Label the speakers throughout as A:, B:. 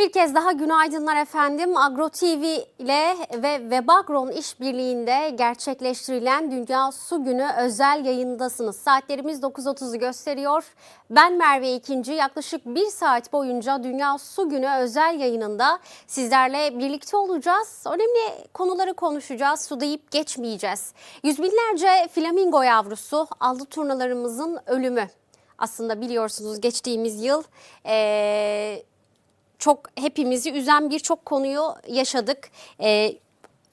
A: Bir kez daha günaydınlar efendim. Agro TV ile ve Webagron işbirliğinde gerçekleştirilen Dünya Su Günü özel yayındasınız. Saatlerimiz 9.30'u gösteriyor. Ben Merve İkinci. Yaklaşık bir saat boyunca Dünya Su Günü özel yayınında sizlerle birlikte olacağız. Önemli konuları konuşacağız. Su deyip geçmeyeceğiz. Yüz binlerce flamingo yavrusu aldı turnalarımızın ölümü. Aslında biliyorsunuz geçtiğimiz yıl eee çok hepimizi üzen birçok konuyu yaşadık. Ee,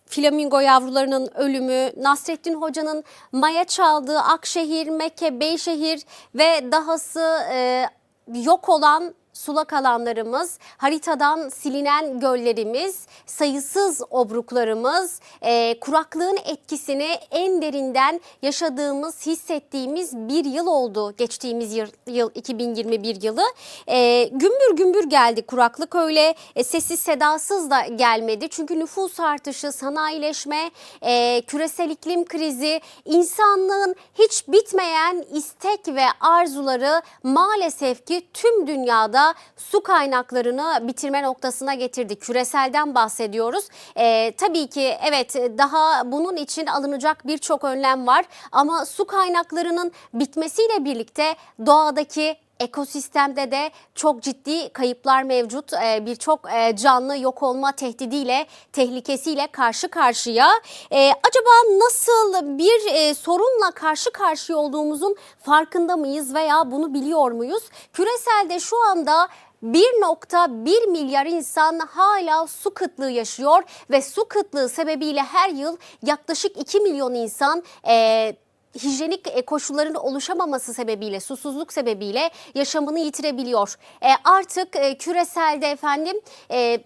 A: Flamingo yavrularının ölümü, Nasrettin Hoca'nın maya çaldığı Akşehir, Mekke, Beyşehir ve dahası e, yok olan sulak alanlarımız, haritadan silinen göllerimiz, sayısız obruklarımız, e, kuraklığın etkisini en derinden yaşadığımız, hissettiğimiz bir yıl oldu geçtiğimiz yıl, yıl 2021 yılı. E, gümbür gümbür geldi kuraklık öyle e, sessiz sedasız da gelmedi. Çünkü nüfus artışı, sanayileşme, e, küresel iklim krizi, insanlığın hiç bitmeyen istek ve arzuları maalesef ki tüm dünyada su kaynaklarını bitirme noktasına getirdi. Küreselden bahsediyoruz. Ee, tabii ki evet daha bunun için alınacak birçok önlem var ama su kaynaklarının bitmesiyle birlikte doğadaki ekosistemde de çok ciddi kayıplar mevcut. Ee, Birçok e, canlı yok olma tehdidiyle, tehlikesiyle karşı karşıya. Ee, acaba nasıl bir e, sorunla karşı karşıya olduğumuzun farkında mıyız veya bunu biliyor muyuz? Küreselde şu anda 1.1 milyar insan hala su kıtlığı yaşıyor ve su kıtlığı sebebiyle her yıl yaklaşık 2 milyon insan e, hijyenik e, koşulların oluşamaması sebebiyle, susuzluk sebebiyle yaşamını yitirebiliyor. E, artık e, küreselde efendim e,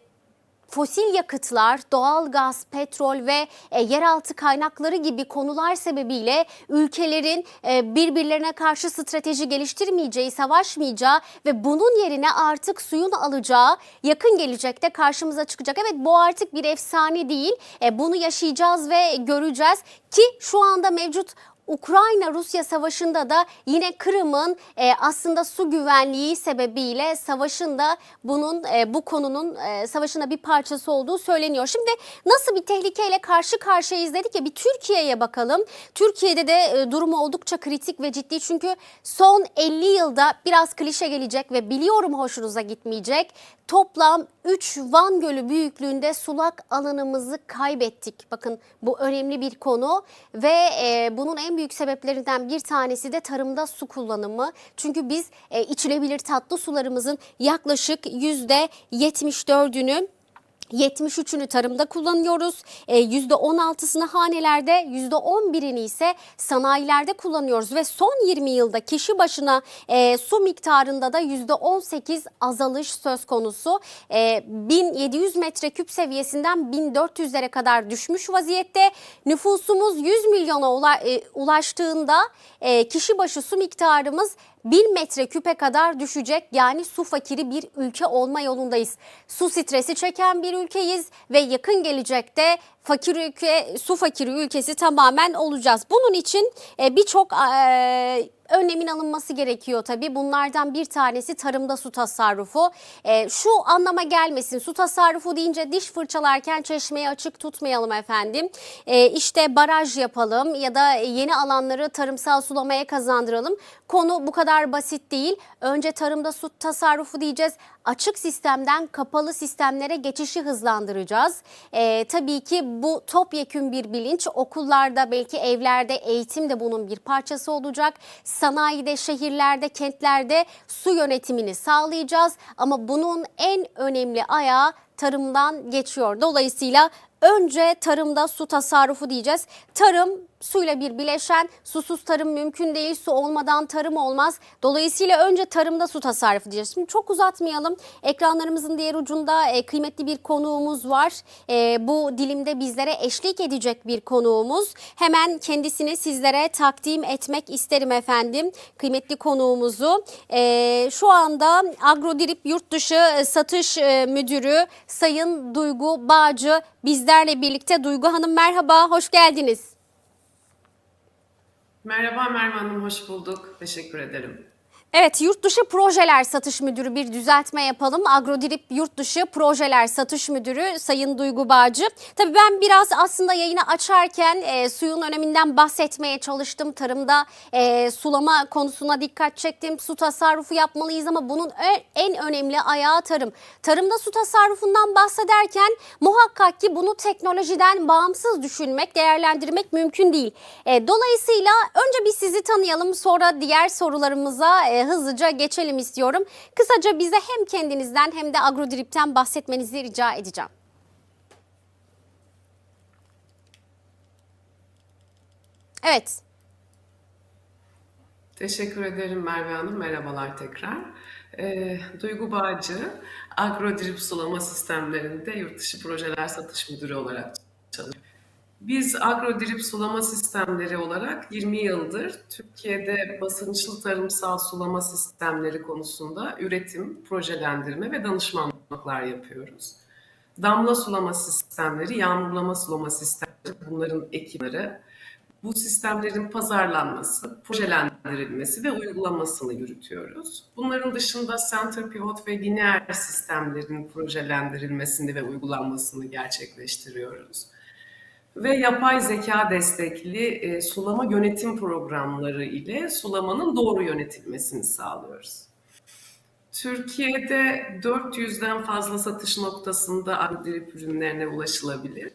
A: fosil yakıtlar, doğal gaz, petrol ve e, yeraltı kaynakları gibi konular sebebiyle ülkelerin e, birbirlerine karşı strateji geliştirmeyeceği, savaşmayacağı ve bunun yerine artık suyun alacağı yakın gelecekte karşımıza çıkacak. Evet bu artık bir efsane değil. E, bunu yaşayacağız ve göreceğiz ki şu anda mevcut Ukrayna-Rusya savaşında da yine Kırım'ın e, aslında su güvenliği sebebiyle savaşında bunun e, bu konunun e, savaşında bir parçası olduğu söyleniyor. Şimdi nasıl bir tehlikeyle karşı karşıyayız dedik ya bir Türkiye'ye bakalım. Türkiye'de de e, durumu oldukça kritik ve ciddi çünkü son 50 yılda biraz klişe gelecek ve biliyorum hoşunuza gitmeyecek. Toplam 3 Van Gölü büyüklüğünde sulak alanımızı kaybettik. Bakın bu önemli bir konu ve e, bunun en büyük sebeplerinden bir tanesi de tarımda su kullanımı. Çünkü biz e, içilebilir tatlı sularımızın yaklaşık %74'ünü 73'ünü tarımda kullanıyoruz. E, %16'sını hanelerde, %11'ini ise sanayilerde kullanıyoruz ve son 20 yılda kişi başına e, su miktarında da %18 azalış söz konusu. E, 1700 metreküp seviyesinden 1400'lere kadar düşmüş vaziyette. Nüfusumuz 100 milyona ula- e, ulaştığında e, kişi başı su miktarımız 1 metreküpe kadar düşecek. Yani su fakiri bir ülke olma yolundayız. Su stresi çeken bir ülkeyiz ve yakın gelecekte fakir ülke, su fakiri ülkesi tamamen olacağız. Bunun için e, birçok e, önlemin alınması gerekiyor tabii. Bunlardan bir tanesi tarımda su tasarrufu. E, şu anlama gelmesin su tasarrufu deyince diş fırçalarken çeşmeyi açık tutmayalım efendim. E, işte baraj yapalım ya da yeni alanları tarımsal sulamaya kazandıralım. Konu bu kadar basit değil. Önce tarımda su tasarrufu diyeceğiz. Açık sistemden kapalı sistemlere geçişi hızlandıracağız. E, tabii ki bu topyekün bir bilinç okullarda belki evlerde eğitim de bunun bir parçası olacak. Sanayide, şehirlerde, kentlerde su yönetimini sağlayacağız. Ama bunun en önemli ayağı tarımdan geçiyor. Dolayısıyla önce tarımda su tasarrufu diyeceğiz. Tarım suyla bir bileşen, susuz tarım mümkün değil, su olmadan tarım olmaz. Dolayısıyla önce tarımda su tasarrufu diyeceğiz. Şimdi çok uzatmayalım. Ekranlarımızın diğer ucunda e, kıymetli bir konuğumuz var. E, bu dilimde bizlere eşlik edecek bir konuğumuz. Hemen kendisini sizlere takdim etmek isterim efendim. Kıymetli konuğumuzu. E, şu anda Agrodirip Yurtdışı e, Satış Müdürü Sayın Duygu Bağcı bizlerle birlikte. Duygu Hanım merhaba, hoş geldiniz.
B: Merhaba Merve Hanım, hoş bulduk. Teşekkür ederim.
A: Evet, yurt dışı projeler satış müdürü bir düzeltme yapalım. Agrodrip yurt dışı projeler satış müdürü Sayın Duygu Bağcı. Tabii ben biraz aslında yayını açarken e, suyun öneminden bahsetmeye çalıştım. Tarımda e, sulama konusuna dikkat çektim. Su tasarrufu yapmalıyız ama bunun en önemli ayağı tarım. Tarımda su tasarrufundan bahsederken muhakkak ki bunu teknolojiden bağımsız düşünmek, değerlendirmek mümkün değil. E, dolayısıyla önce bir sizi tanıyalım sonra diğer sorularımıza e, hızlıca geçelim istiyorum. Kısaca bize hem kendinizden hem de Agrodrip'ten bahsetmenizi rica edeceğim. Evet.
B: Teşekkür ederim Merve Hanım. Merhabalar tekrar. Ee, Duygu Bağcı, Agrodrip Sulama Sistemlerinde Yurtdışı Projeler Satış Müdürü olarak. Biz Agrodrip Sulama Sistemleri olarak 20 yıldır Türkiye'de basınçlı tarımsal sulama sistemleri konusunda üretim, projelendirme ve danışmanlıklar yapıyoruz. Damla sulama sistemleri, yağmurlama sulama sistemleri, bunların ekipleri, bu sistemlerin pazarlanması, projelendirilmesi ve uygulamasını yürütüyoruz. Bunların dışında center pivot ve lineer sistemlerin projelendirilmesini ve uygulanmasını gerçekleştiriyoruz. Ve yapay zeka destekli e, sulama yönetim programları ile sulamanın doğru yönetilmesini sağlıyoruz. Türkiye'de 400'den fazla satış noktasında agrodrip ürünlerine ulaşılabilir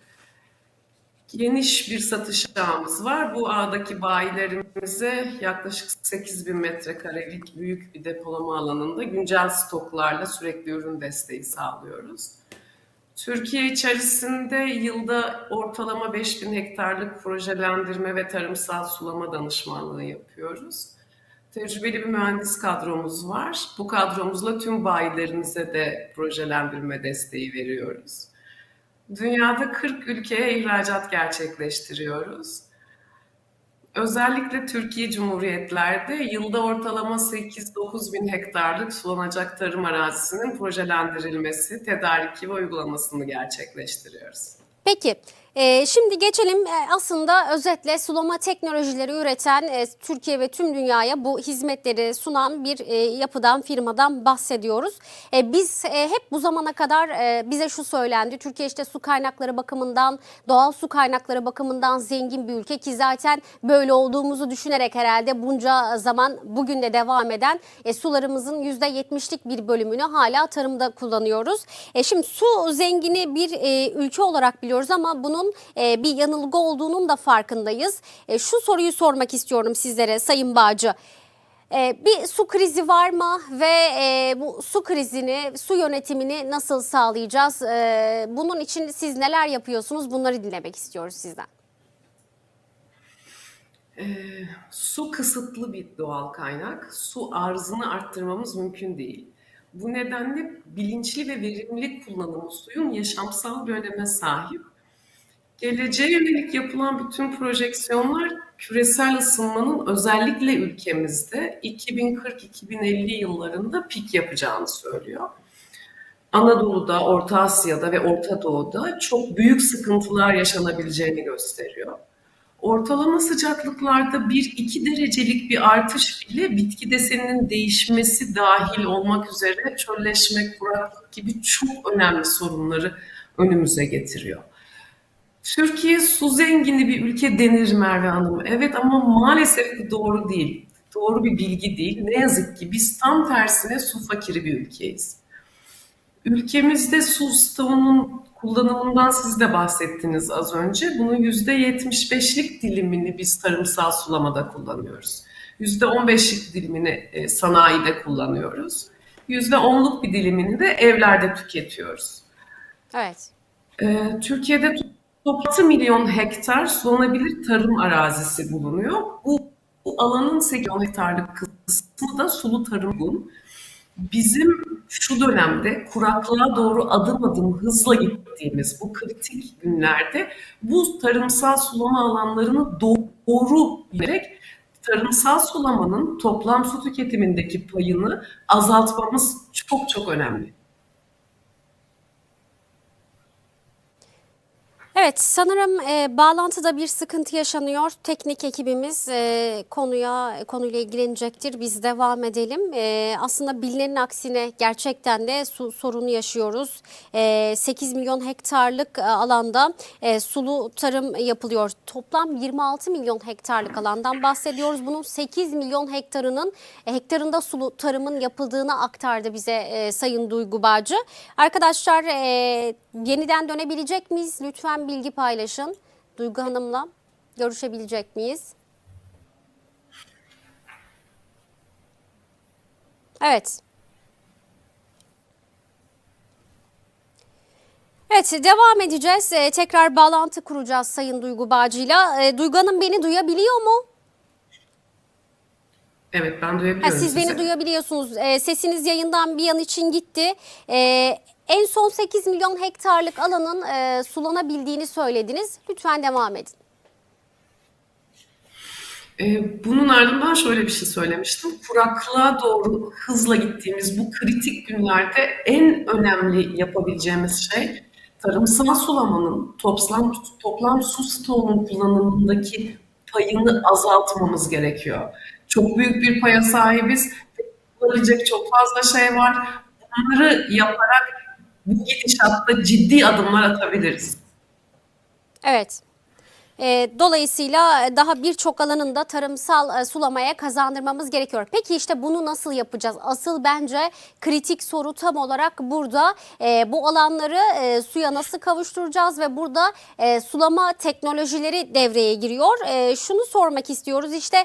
B: geniş bir satış ağımız var. Bu ağdaki bayilerimize yaklaşık 8 bin metrekarelik büyük bir depolama alanında güncel stoklarla sürekli ürün desteği sağlıyoruz. Türkiye içerisinde yılda ortalama 5 bin hektarlık projelendirme ve tarımsal sulama danışmanlığı yapıyoruz. Tecrübeli bir mühendis kadromuz var. Bu kadromuzla tüm bayilerimize de projelendirme desteği veriyoruz. Dünyada 40 ülkeye ihracat gerçekleştiriyoruz. Özellikle Türkiye Cumhuriyetlerde yılda ortalama 8-9 bin hektarlık sulanacak tarım arazisinin projelendirilmesi, tedariki ve uygulamasını gerçekleştiriyoruz.
A: Peki e, şimdi geçelim e, aslında özetle sulama teknolojileri üreten e, Türkiye ve tüm dünyaya bu hizmetleri sunan bir e, yapıdan firmadan bahsediyoruz. Biz hep bu zamana kadar bize şu söylendi Türkiye işte su kaynakları bakımından doğal su kaynakları bakımından zengin bir ülke ki zaten böyle olduğumuzu düşünerek herhalde bunca zaman bugün de devam eden sularımızın %70'lik bir bölümünü hala tarımda kullanıyoruz. Şimdi su zengini bir ülke olarak biliyoruz ama bunun e, bir yanılgı olduğunun da farkındayız. E, şu soruyu sormak istiyorum sizlere Sayın Bağcı. E, bir su krizi var mı ve e, bu su krizini, su yönetimini nasıl sağlayacağız? E, bunun için siz neler yapıyorsunuz? Bunları dinlemek istiyoruz sizden.
B: Ee, su kısıtlı bir doğal kaynak. Su arzını arttırmamız mümkün değil. Bu nedenle bilinçli ve verimli kullanımı suyun yaşamsal bir öneme sahip. Geleceğe yönelik yapılan bütün projeksiyonlar küresel ısınmanın özellikle ülkemizde 2040-2050 yıllarında pik yapacağını söylüyor. Anadolu'da, Orta Asya'da ve Orta Doğu'da çok büyük sıkıntılar yaşanabileceğini gösteriyor. Ortalama sıcaklıklarda 1-2 derecelik bir artış bile bitki deseninin değişmesi dahil olmak üzere çölleşme, kuraklık gibi çok önemli sorunları önümüze getiriyor. Türkiye su zengini bir ülke denir Merve Hanım. Evet ama maalesef bu doğru değil. Doğru bir bilgi değil. Ne yazık ki biz tam tersine su fakiri bir ülkeyiz. Ülkemizde su stoğunun kullanımından siz de bahsettiniz az önce. Bunun %75'lik dilimini biz tarımsal sulamada kullanıyoruz. %15'lik dilimini e, sanayide kullanıyoruz. %10'luk bir dilimini de evlerde tüketiyoruz.
A: Evet.
B: Ee, Türkiye'de 6 milyon hektar sulanabilir tarım arazisi bulunuyor. Bu, bu alanın 8 milyon hektarlık kısmı da sulu tarım. Bizim şu dönemde kuraklığa doğru adım adım hızla gittiğimiz bu kritik günlerde bu tarımsal sulama alanlarını doğru bilerek tarımsal sulamanın toplam su tüketimindeki payını azaltmamız çok çok önemli.
A: Evet sanırım e, bağlantıda bir sıkıntı yaşanıyor. Teknik ekibimiz e, konuya konuyla ilgilenecektir. Biz devam edelim. E, aslında bilinenin aksine gerçekten de su sorunu yaşıyoruz. E, 8 milyon hektarlık e, alanda e, sulu tarım yapılıyor. Toplam 26 milyon hektarlık alandan bahsediyoruz. Bunun 8 milyon hektarının e, hektarında sulu tarımın yapıldığını aktardı bize e, Sayın Duygu Bağcı. Arkadaşlar e, yeniden dönebilecek miyiz? Lütfen bilgi paylaşın. Duygu Hanım'la görüşebilecek miyiz? Evet. Evet devam edeceğiz. Ee, tekrar bağlantı kuracağız Sayın Duygu Bağcı'yla. Ee, Duygu Hanım beni duyabiliyor mu?
B: Evet ben
A: Ha,
B: duyabiliyorum
A: siz
B: sizi.
A: beni duyabiliyorsunuz. Ee, sesiniz yayından bir an için gitti. Ee, en son 8 milyon hektarlık alanın e, sulanabildiğini söylediniz. Lütfen devam edin.
B: Ee, bunun ardından şöyle bir şey söylemiştim. Kuraklığa doğru hızla gittiğimiz bu kritik günlerde en önemli yapabileceğimiz şey tarımsal sulamanın toplam, toplam su stoğunun kullanımındaki payını azaltmamız gerekiyor. Çok büyük bir paya sahibiz. Yapılabilecek çok fazla şey var. Bunları yaparak bu gidişatta ciddi adımlar atabiliriz.
A: Evet. Ee, dolayısıyla daha birçok alanında tarımsal e, sulamaya kazandırmamız gerekiyor. Peki işte bunu nasıl yapacağız? Asıl bence kritik soru tam olarak burada. Ee, bu alanları e, suya nasıl kavuşturacağız ve burada e, sulama teknolojileri devreye giriyor. E, şunu sormak istiyoruz işte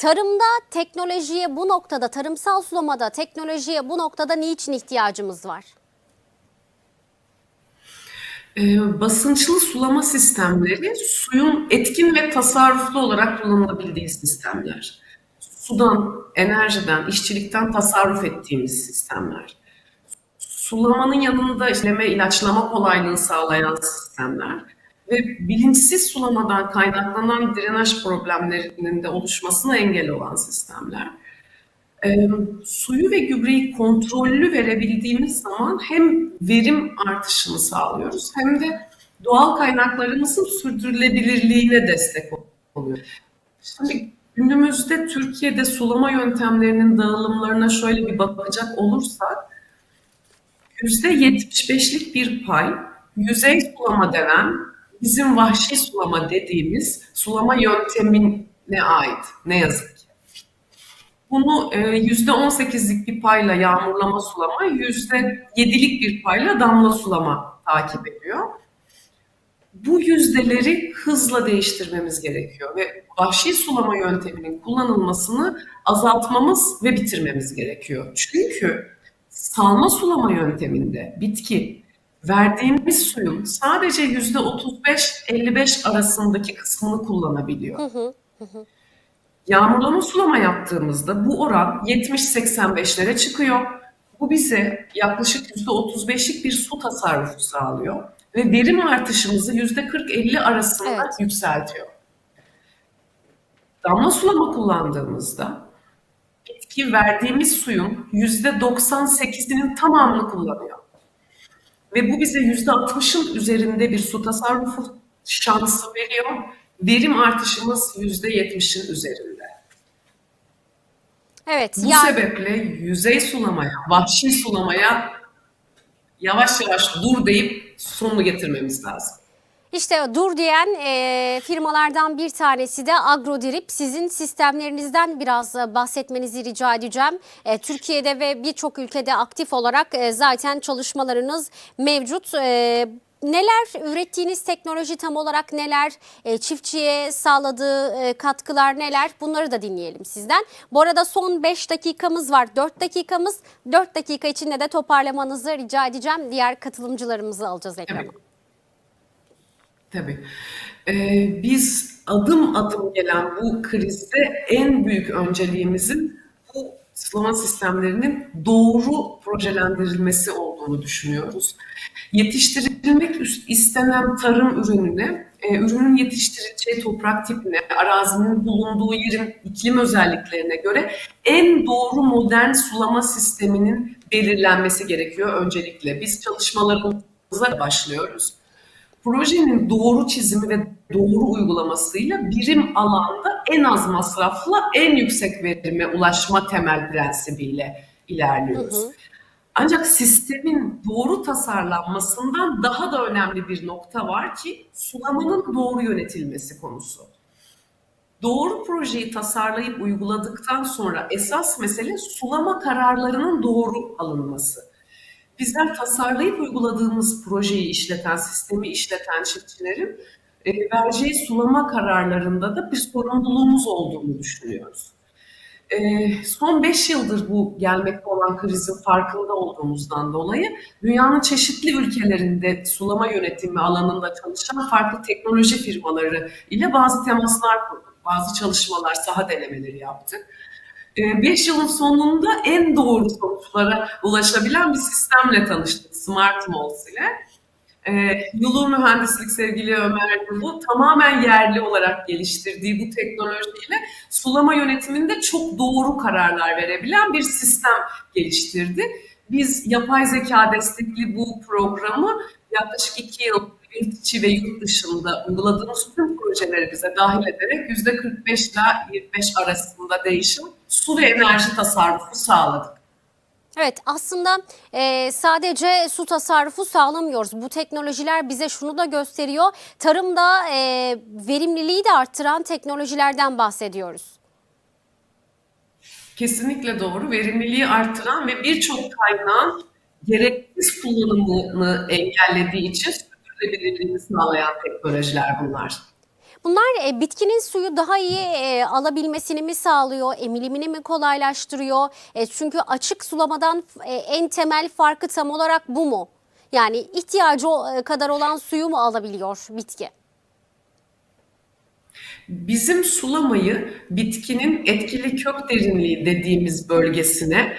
A: tarımda teknolojiye bu noktada, tarımsal sulamada teknolojiye bu noktada niçin ihtiyacımız var?
B: Ee, basınçlı sulama sistemleri suyun etkin ve tasarruflu olarak kullanılabildiği sistemler. Sudan, enerjiden, işçilikten tasarruf ettiğimiz sistemler. Sulamanın yanında işleme, ilaçlama kolaylığı sağlayan sistemler ve bilinçsiz sulamadan kaynaklanan drenaj problemlerinin de oluşmasına engel olan sistemler. E, suyu ve gübreyi kontrollü verebildiğimiz zaman hem verim artışını sağlıyoruz hem de doğal kaynaklarımızın sürdürülebilirliğine destek oluyor. Şimdi günümüzde Türkiye'de sulama yöntemlerinin dağılımlarına şöyle bir bakacak olursak %75'lik bir pay yüzey sulama denen bizim vahşi sulama dediğimiz sulama yöntemine ait ne yazık ki. Bunu e, %18'lik bir payla yağmurlama sulama, %7'lik bir payla damla sulama takip ediyor. Bu yüzdeleri hızla değiştirmemiz gerekiyor ve vahşi sulama yönteminin kullanılmasını azaltmamız ve bitirmemiz gerekiyor. Çünkü salma sulama yönteminde bitki verdiğimiz suyun sadece %35-55 arasındaki kısmını kullanabiliyor.
A: Hı hı.
B: Yağmurlama sulama yaptığımızda bu oran 70-85'lere çıkıyor. Bu bize yaklaşık %35'lik bir su tasarrufu sağlıyor ve verim artışımızı %40-50 arasında
A: Evet.
B: yükseltiyor. Damla sulama kullandığımızda bitki verdiğimiz suyun %98'inin tamamını kullanıyor. Ve bu bize %60'ın üzerinde bir su tasarrufu şansı veriyor. Verim artışımız %70'in üzerinde.
A: Evet.
B: Bu
A: yani-
B: sebeple yüzey sulamaya, vahşi sulamaya yavaş yavaş dur deyip sonunu getirmemiz lazım.
A: İşte dur diyen e, firmalardan bir tanesi de Agrodrip. Sizin sistemlerinizden biraz e, bahsetmenizi rica edeceğim. E, Türkiye'de ve birçok ülkede aktif olarak e, zaten çalışmalarınız mevcut. E, neler ürettiğiniz teknoloji tam olarak neler, e, çiftçiye sağladığı e, katkılar neler bunları da dinleyelim sizden. Bu arada son 5 dakikamız var, 4 dakikamız. 4 dakika içinde de toparlamanızı rica edeceğim. Diğer katılımcılarımızı alacağız ekrana.
B: Tabii. Tabii. Ee, biz adım adım gelen bu krizde en büyük önceliğimizin bu sulama sistemlerinin doğru projelendirilmesi olduğunu düşünüyoruz. Yetiştirilmek istenen tarım ürününe, e, ürünün yetiştirileceği toprak tipine, arazinin bulunduğu yerin iklim özelliklerine göre en doğru modern sulama sisteminin belirlenmesi gerekiyor öncelikle. Biz çalışmalarımıza başlıyoruz. Projenin doğru çizimi ve doğru uygulamasıyla birim alanda en az masrafla en yüksek verime ulaşma temel prensibiyle ilerliyoruz. Ancak sistemin doğru tasarlanmasından daha da önemli bir nokta var ki sulamanın doğru yönetilmesi konusu. Doğru projeyi tasarlayıp uyguladıktan sonra esas mesele sulama kararlarının doğru alınması. Bizler tasarlayıp uyguladığımız projeyi işleten, sistemi işleten çiftçilerin e, vereceği sulama kararlarında da bir sorumluluğumuz olduğunu düşünüyoruz. E, son 5 yıldır bu gelmekte olan krizin farkında olduğumuzdan dolayı dünyanın çeşitli ülkelerinde sulama yönetimi alanında çalışan farklı teknoloji firmaları ile bazı temaslar kurduk. Bazı çalışmalar, saha denemeleri yaptık. 5 yılın sonunda en doğru sonuçlara ulaşabilen bir sistemle tanıştık. Smart Malls ile. Ee, Yulu Mühendislik sevgili Ömer Yulu tamamen yerli olarak geliştirdiği bu teknolojiyle sulama yönetiminde çok doğru kararlar verebilen bir sistem geliştirdi. Biz yapay zeka destekli bu programı yaklaşık iki yıl yurt içi ve yurt dışında uyguladığımız tüm projeleri bize dahil ederek %45 ile 25 arasında değişim su ve enerji tasarrufu sağladık.
A: Evet aslında e, sadece su tasarrufu sağlamıyoruz. Bu teknolojiler bize şunu da gösteriyor. Tarımda e, verimliliği de arttıran teknolojilerden bahsediyoruz.
B: Kesinlikle doğru. Verimliliği artıran ve birçok kaynağın gereksiz kullanımını engellediği için sürdürülebilirliğini sağlayan teknolojiler bunlar.
A: Bunlar e, bitkinin suyu daha iyi e, alabilmesini mi sağlıyor, emilimini mi kolaylaştırıyor? E, çünkü açık sulamadan e, en temel farkı tam olarak bu mu? Yani ihtiyacı e, kadar olan suyu mu alabiliyor bitki?
B: Bizim sulamayı bitkinin etkili kök derinliği dediğimiz bölgesine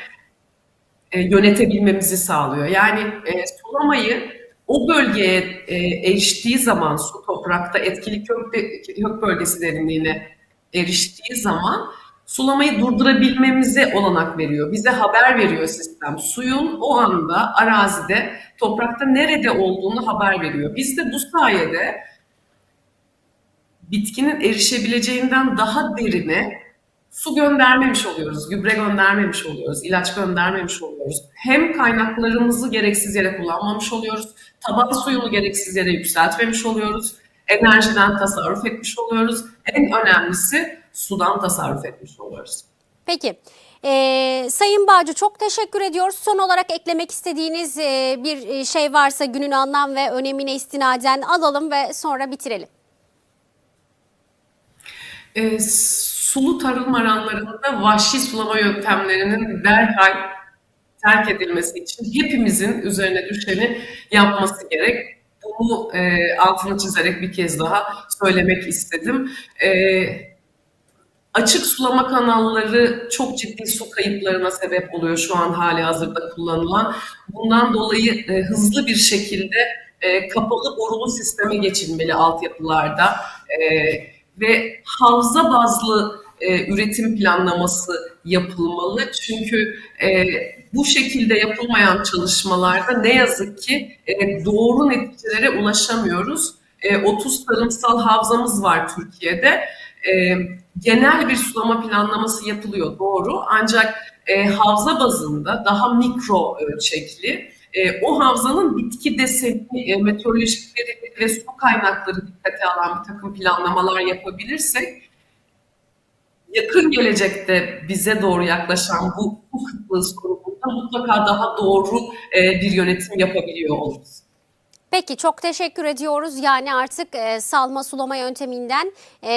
B: e, yönetebilmemizi sağlıyor. Yani e, sulamayı o bölgeye e, eriştiği zaman su toprakta etkili kök, kök bölgesi derinliğine eriştiği zaman sulamayı durdurabilmemize olanak veriyor. Bize haber veriyor sistem. Suyun o anda arazide, toprakta nerede olduğunu haber veriyor. Biz de bu sayede bitkinin erişebileceğinden daha derine su göndermemiş oluyoruz, gübre göndermemiş oluyoruz, ilaç göndermemiş oluyoruz. Hem kaynaklarımızı gereksiz yere kullanmamış oluyoruz, taban suyunu gereksiz yere yükseltmemiş oluyoruz, enerjiden tasarruf etmiş oluyoruz. En önemlisi sudan tasarruf etmiş oluyoruz.
A: Peki. E, Sayın Bağcı çok teşekkür ediyoruz. Son olarak eklemek istediğiniz e, bir şey varsa günün anlam ve önemine istinaden alalım ve sonra bitirelim.
B: E, sulu tarım alanlarında vahşi sulama yöntemlerinin derhal terk edilmesi için hepimizin üzerine düşeni yapması gerek. Bunu e, altını çizerek bir kez daha söylemek istedim. E, açık sulama kanalları çok ciddi su kayıplarına sebep oluyor şu an hali hazırda kullanılan. Bundan dolayı e, hızlı bir şekilde e, kapalı borulu sisteme geçilmeli altyapılarda e, ve havza bazlı e, üretim planlaması yapılmalı. Çünkü e, bu şekilde yapılmayan çalışmalarda ne yazık ki e, doğru neticelere ulaşamıyoruz. E, 30 tarımsal havzamız var Türkiye'de. E, genel bir sulama planlaması yapılıyor doğru ancak e, havza bazında daha mikro ölçekli e, o havzanın bitki deseni, e, meteorolojik ve su kaynakları dikkate alan bir takım planlamalar yapabilirsek yakın gelecekte bize doğru yaklaşan bu, bu kıtlığı sorununda mutlaka daha doğru e, bir yönetim yapabiliyor oluruz.
A: Peki çok teşekkür ediyoruz. Yani artık e, salma sulama yönteminden e,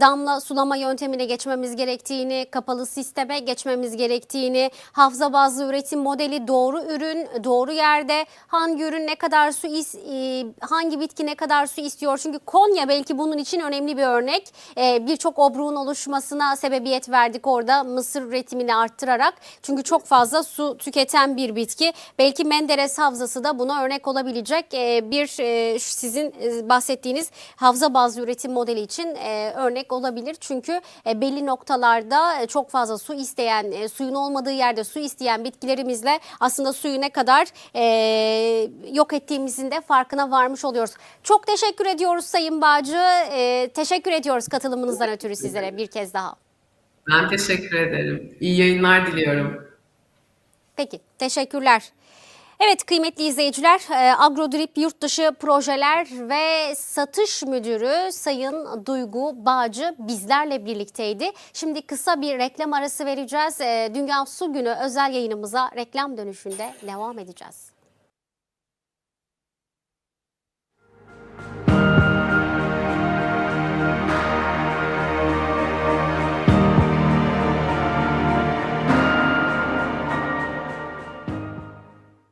A: damla sulama yöntemine geçmemiz gerektiğini, kapalı sisteme geçmemiz gerektiğini, hafıza bazlı üretim modeli doğru ürün, doğru yerde hangi ürün ne kadar su is, e, hangi bitki ne kadar su istiyor. Çünkü Konya belki bunun için önemli bir örnek. E, Birçok obruğun oluşmasına sebebiyet verdik orada mısır üretimini arttırarak. Çünkü çok fazla su tüketen bir bitki. Belki Menderes Havzası da buna örnek olabilecek. E, bir e, sizin e, bahsettiğiniz havza bazlı üretim modeli için e, örnek olabilir. Çünkü e, belli noktalarda e, çok fazla su isteyen, e, suyun olmadığı yerde su isteyen bitkilerimizle aslında suyu ne kadar e, yok ettiğimizin de farkına varmış oluyoruz. Çok teşekkür ediyoruz Sayın Bağcı. E, teşekkür ediyoruz katılımınızdan ötürü sizlere bir kez daha.
B: Ben teşekkür ederim. İyi yayınlar diliyorum.
A: Peki, teşekkürler. Evet kıymetli izleyiciler, e, Agrodrip Yurtdışı Projeler ve Satış Müdürü Sayın Duygu Bağcı bizlerle birlikteydi. Şimdi kısa bir reklam arası vereceğiz. E, Dünya Su Günü özel yayınımıza reklam dönüşünde devam edeceğiz.